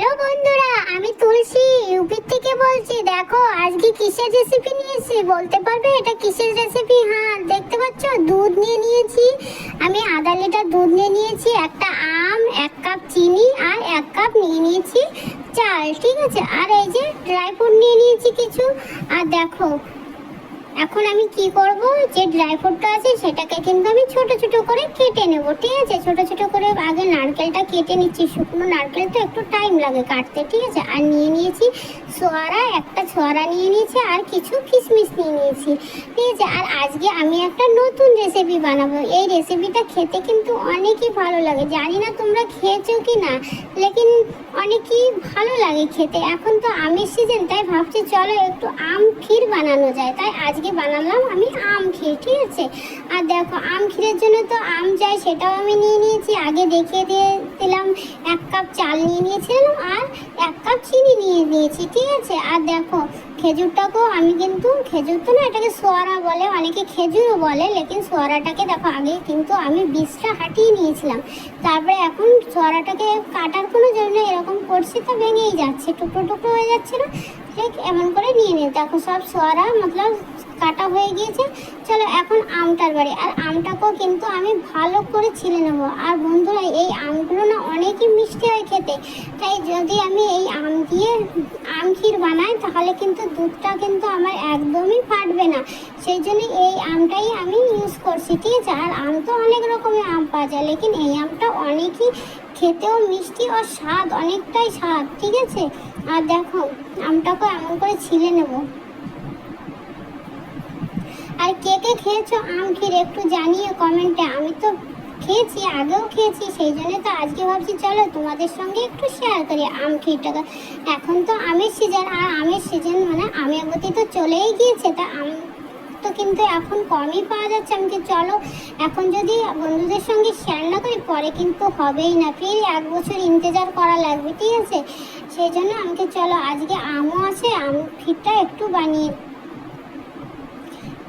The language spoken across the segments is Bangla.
হ্যালো বন্ধুরা, আমি তুলসী। ইউপির থেকে বলছি, দেখো, আজকে কিসের রেসিপি নিয়েছি? বলতে পারবে এটা কিসের রেসিপি হ্যাঁ দেখতে পাচ্ছ? দুধ নিয়ে নিয়েছি। আমি আধা লিটার দুধ নিয়ে নিয়েছি, একটা আম, এক কাপ চিনি আর এক কাপ নিয়ে নিয়েছি চাল, ঠিক আছে? আর এই যে ড্রাই ফ্রুট নিয়ে নিয়েছি কিছু। আর দেখো এখন আমি কি করব? যে ড্রাই ফ্রুটটা আছে, সেটাকে কিন্তু আমি ছোট ছোট করে কেটে নেব, ঠিক আছে? ছোট ছোট করে আগে নারকেলটা কেটে নিচ্ছি। শুকনো নারকেল তো একটু টাইম লাগে কাটতে, ঠিক আছে? আর নিয়ে নিয়েছি ছোয়ারা, একটা ছোয়ারা নিয়ে নিয়েছি আর কিছু কিশমিশ নিয়ে নিয়েছি। ঠিক আছে, আর আজকে আমি একটা নতুন রেসিপি বানাবো। এই রেসিপিটা খেতে কিন্তু অনেকই ভালো লাগে। জানি না তোমরা খেয়েছো কি না, লেকিন অনেকই ভালো লাগে খেতে। এখন তো আমের সিজন তাই ভাবছি চলো একটু আম ক্ষীর বানানো যায়। তাই আজকে বানালাম আমি আম ক্ষীর, ঠিক আছে? আর দেখো, আম ক্ষীরের জন্য তো আম চাই সেটাও আমি নিয়ে নিয়েছি। আগে দেখিয়ে দিয়ে দিলাম, এক কাপ চাল নিয়ে নিয়েছিলাম, আর এক কাপ চিনি নিয়ে নিয়েছি ঠিক আছে? আর দেখো, খেজুরটাকেও আমি কিন্তু, খেজুর তো না এটাকে সোয়ারা বলে, অনেকে খেজুরও বলে, লেকিন সোয়ারাটাকে দেখো, আগে কিন্তু আমি বীজটা হাঁটিয়ে নিয়েছিলাম। তারপরে এখন সোয়ারাটাকে কাটার কোনো জন্য এরকম করছি তো ভেঙেই যাচ্ছে, টুকরো টুকরো হয়ে যাচ্ছে না। ঠিক এমন করে নিয়ে নিই দেখো, সব সোয়ারা, মতলব কাটা হয়ে গিয়েছে, চলো এখন আমটার বাড়ি। আর আমটাকেও কিন্তু আমি ভালো করে ছিলে নেব। আর বন্ধুরা, এই আমগুলো না অনেকই মিষ্টি হয় খেতে। তাই যদি আমি এই আম দিয়ে আম ক্ষীর বানাই, তাহলে কিন্তু দুধটা কিন্তু আমার একদমই ফাটবে না। সেই জন্য এই আমটাই আমি ইউজ করছি, ঠিক আছে? আর আম তো অনেক রকমের আম পাওয়া যায়, লেকিন এই আমটা অনেকই খেতেও মিষ্টি ও স্বাদ, অনেকটাই স্বাদ, ঠিক আছে? আর দেখো আমটাকে এমন করে ছিলে নেব। আর কে কে খেয়েছো? আম ক্ষীর একটু জানিয়ে কমেন্টে আমি তো খেয়েছি, আগেও খেয়েছি, সেই জন্য তো আজকে ভাবছি চলো তোমাদের সঙ্গে একটু শেয়ার করি আম ক্ষীরটাকে এখন তো আমের সিজন আর আমের সিজন মানে আমের গতি তো চলেই গিয়েছে, তা আম তো কিন্তু এখন কমই পাওয়া যাচ্ছে আমি চলো, এখন যদি বন্ধুদের সঙ্গে শেয়ার না করি, পরে কিন্তু হবেই না। ফির এক বছর ইন্তজার করা লাগবে, ঠিক আছে? সেই জন্য আমাকে চলো, আজকে আমও আছে, আম ক্ষীরটা একটু বানিয়ে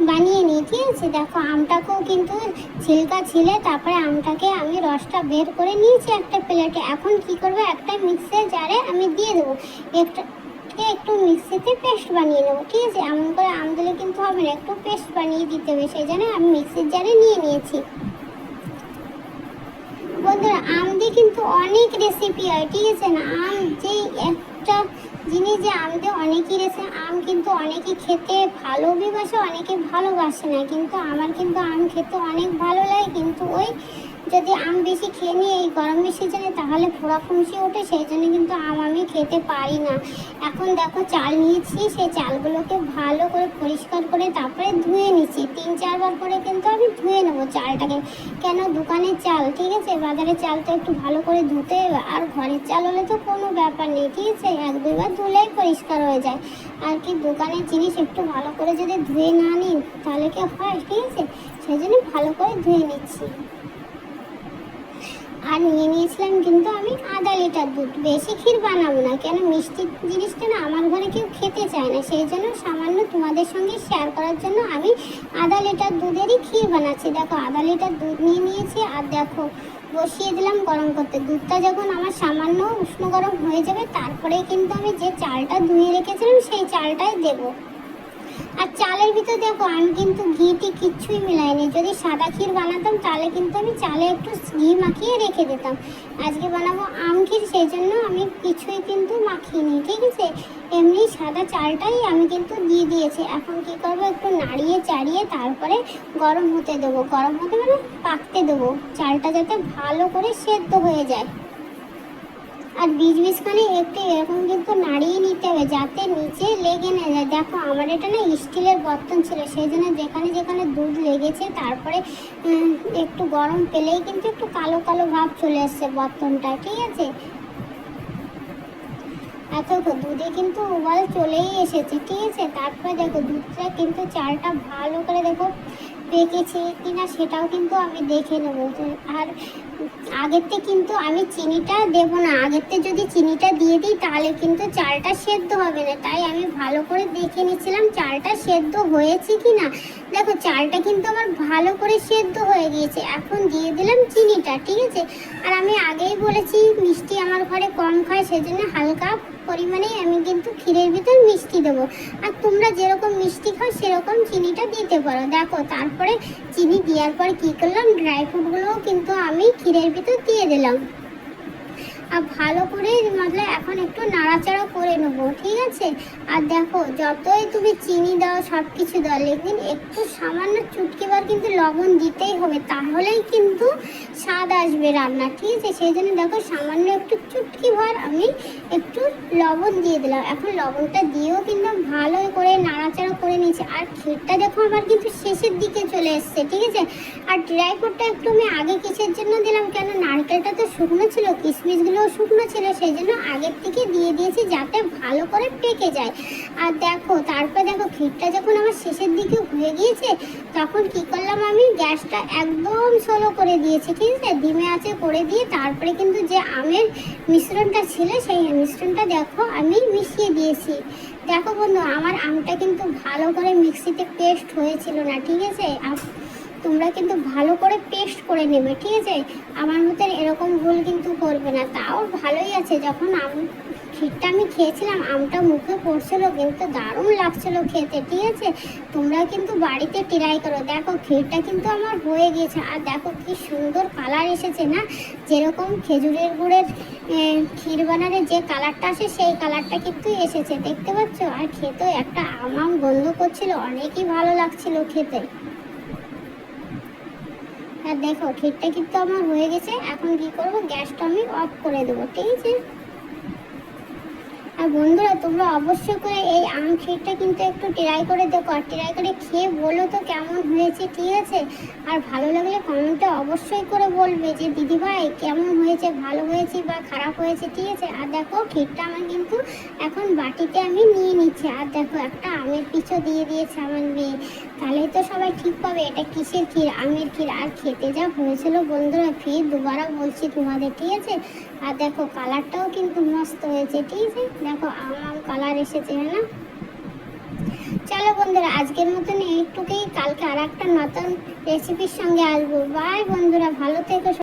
বানিয়ে নিই ঠিক আছে? দেখো, আমটাকেও কিন্তু ছিলকা ছিলে, তারপরে আমটাকে আমি রসটা বের করে নিয়েছি একটা প্লেটে। এখন কি করব? একটা মিক্সার জারে আমি দিয়ে দেবো। একটা একটু মিক্সিতে পেস্ট বানিয়ে নেব, ঠিক আছে? এমন করে আম দিলে কিন্তু হবে না, একটু পেস্ট বানিয়ে দিতে হবে, সেই জন্য আমি মিক্সির জারে নিয়ে নিয়েছি। বন্ধুরা, আম দিয়ে কিন্তু অনেক রেসিপি হয়, ঠিক আছে না? আম যে একটা জিনিস যে আমাদের অনেকেই রেসে আম কিন্তু অনেকে খেতে ভালোবাসে অনেকে ভালোবাসে না, কিন্তু আমার কিন্তু আম খেতে অনেক ভালো লাগে, কিন্তু ওই যদি আম বেশি খেয়ে নিই এই গরমের সিজনে, তাহলে ফোড়া ফুঁসি ওঠে, সেই জন্য কিন্তু আম আমি খেতে পারি না। এখন দেখো চাল নিয়েছি, সেই চালগুলোকে ভালো করে পরিষ্কার করে তারপরে ধুয়ে নিচ্ছি। তিন, চারবার করে কিন্তু আমি ধুয়ে নেব চালটাকে। কেন? দোকানের চাল, ঠিক আছে? বাজারের চাল তো একটু ভালো করে ধুতে আর ঘরের চাল হলে তো কোনো ব্যাপার নেই, ঠিক আছে? এক দুইবার ধুলেই পরিষ্কার হয়ে যায়। আর কি দোকানের জিনিস একটু ভালো করে যদি ধুয়ে না নিন, তাহলে কি হয়, ঠিক আছে? সেই জন্য ভালো করে ধুয়ে নিচ্ছি। আর নিয়ে নিয়েছিলাম কিন্তু আমি আধা লিটার দুধ। বেশি ক্ষীর বানাবো না, কেন মিষ্টি জিনিসটা না আমার ঘরে কেউ খেতে চায় না। সেই জন্য সামান্য তোমাদের সঙ্গে শেয়ার করার জন্য আমি আধা লিটার দুধেরই ক্ষীর বানাচ্ছি। দেখো, আধা লিটার দুধ নিয়ে নিয়েছি আর দেখো, বসিয়ে দিলাম গরম করতে। দুধটা যখন আমার সামান্য উষ্ণ গরম হয়ে যাবে তারপরে কিন্তু আমি যে চালটা ধুয়ে রেখেছিলাম, সেই চালটাই দেবো। আর চালের ভিতর দেখো, আমি কিন্তু ঘিটি কিচ্ছুই মিলাইনি। যদি সাদা ক্ষীর বানাতাম, তাহলে কিন্তু আমি চালে একটু ঘি মাখিয়ে রেখে দিতাম। আজকে বানাবো আম ক্ষীর, সেই জন্য আমি কিছুই কিন্তু মাখিনি, ঠিক আছে? এমনি সাদা চালটাই আমি কিন্তু দিয়ে দিয়েছি। এখন কি করব, একটু নাড়িয়ে চাড়িয়ে তারপরে গরম হতে দেবো। গরম হতে মানে পাকতে দেবো। চালটা যাতে ভালো করে সেদ্ধ হয়ে যায়। আর বীজ বীজখানে একটু এরকম কিন্তু নাড়িয়ে নিতে হবে যাতে নিচে লেগে না যায়। দেখো, আমার এটা না স্টিলের বর্তন ছিল, সেই জন্য যেখানে যেখানে দুধ লেগেছে, তারপরে একটু গরম পেলেই কিন্তু একটু কালো কালো ভাব চলে আসছে বর্তনটা, ঠিক আছে? এত দুধে কিন্তু উবাল চলেই এসেছে, ঠিক আছে? তারপরে দেখো, দুধটা কিন্তু চালটা ভালো করে দেখো পেকেছে কিনা সেটাও কিন্তু আমি দেখে নেব। আর আগেরতে কিন্তু আমি চিনিটা দেবো না। আগেরতে যদি চিনিটা দিয়ে দিই, তাহলে কিন্তু চালটা সেদ্ধ হবে না। তাই আমি ভালো করে দেখে নিয়েছিলাম চালটা সেদ্ধ হয়েছে কি না দেখো, চালটা কিন্তু আমার ভালো করে সেদ্ধ হয়ে গিয়েছে। এখন দিয়ে দিলাম চিনিটা, ঠিক আছে? আর আমি আগেই বলেছি, মিষ্টি আমার ঘরে কম খায়, সেজন্য হালকা পরিমাণে আমি কিন্তু ক্ষীরের ভিতর মিষ্টি দেবো। আর তোমরা যেরকম মিষ্টি খাও, সেরকম চিনিটা দিতে পারো। দেখো, তারপরে চিনি দেওয়ার পর কী করলাম? ড্রাই ফ্রুটগুলোও কিন্তু আমি ক্ষীরের ভিতর দিয়ে দিলাম। আর ভালো করে মতলব এখন একটু নাড়াচাড়া করে নেব, ঠিক আছে? আর দেখো, যতই তুমি চিনি দাও সব কিছু দাও, লেকিন একটু সামান্য চুটকি চুটকিবার কিন্তু লবণ দিতেই হবে, তাহলেই কিন্তু স্বাদ আসবে রান্না, ঠিক আছে? সেই জন্য দেখো, সামান্য একটু চুটকি ভর আমি একটু লবণ দিয়ে দিলাম। এখন লবণটা দিয়েও কিন্তু ভালো করে নাড়াচাড়া করে নিয়েছি। আর ক্ষীরটা দেখো, আমার কিন্তু শেষের দিকে চলে এসছে, ঠিক আছে? আর ড্রাই ফ্রুটটা একটু আমি আগে কিসের জন্য দিলাম? কেন নারকেলটা তো শুকনো ছিল কিশমিশগুলোও শুকনো ছিল সেই জন্য আগের থেকে দিয়ে দিয়েছি যাতে ভালো করে পেকে যায়। আর দেখো, তারপর দেখো, ক্ষীরটা যখন আমার শেষের দিকে হয়ে গিয়েছে, তখন কি করলাম আমি, গ্যাসটা একদম স্লো করে দিয়েছি ঠিক আছে ডিমে আছে, করে দিয়ে তারপরে কিন্তু যে আমের মিশ্রণটা ছিল, সেই মিশ্রণটা দেখো, আমি মিশিয়ে দিয়েছি। দেখো বন্ধু, আমার আমটা কিন্তু ভালো করে মিক্সিতে পেস্ট হয়েছিল না, ঠিক আছে? তোমরা কিন্তু ভালো করে পেস্ট করে নেবে, ঠিক আছে? আমার মতন এরকম ভুল কিন্তু করবে না। তাও ভালোই আছে, যখন আম, ক্ষীরটা আমি খেয়েছিলাম, আমটা মুখে পড়ছিল, কিন্তু দারুণ লাগছিল খেতে, ঠিক আছে? তোমরা কিন্তু বাড়িতে ট্রাই করো। দেখো, ক্ষীরটা কিন্তু আমার হয়ে গিয়েছে। আর দেখো, কি সুন্দর কালার এসেছে না? যেরকম খেজুরের গুড়ের ক্ষীর বানালে যে কালারটা আসে, সেই কালারটা কিন্তু এসেছে, দেখতে পাচ্ছ? আর খেতেও একটা আমাম আম গন্ধ করছিল, অনেকই ভালো লাগছিল খেতে। আর দেখো খিরটা কিন্তু আমার হয়ে গেছে। এখন কি করব? গ্যাসটা আমি অফ করে দেবো, ঠিক আছে? আর বন্ধুরা, তোমরা অবশ্যই করে এই আম ক্ষীরটা কিন্তু একটু ট্রাই করে দেখো। আর ট্রাই করে খেয়ে বলো তো কেমন হয়েছে, ঠিক আছে? আর ভালো লাগলে কমেন্টে অবশ্যই করে বলবে যে দিদি ভাই কেমন হয়েছে? ভালো হয়েছে বা খারাপ হয়েছে? ঠিক আছে? আর দেখো, ক্ষীরটা আমার কিন্তু এখন বাটিতে আমি নিয়ে নিচ্ছি। আর দেখো, একটা আমের পিছু দিয়ে দিয়েছে আমার মেয়ে। তাহলেই তো সবাই ঠিক পাবে, এটা কিসের ক্ষীর? আমের ক্ষীর। আর খেতে যা হয়েছিল বন্ধুরা, ফির দুবারও বলছি তোমাদের, ঠিক আছে? আর দেখো কালারটাও কিন্তু মস্ত হয়েছে, ঠিক আছে? দেখো আম আম কালার এসেছে না? চলো বন্ধুরা, আজকের মতন এইটুকুই। কালকে আর একটা নতুন রেসিপির সঙ্গে আসব। বাই বন্ধুরা, ভালো থেকো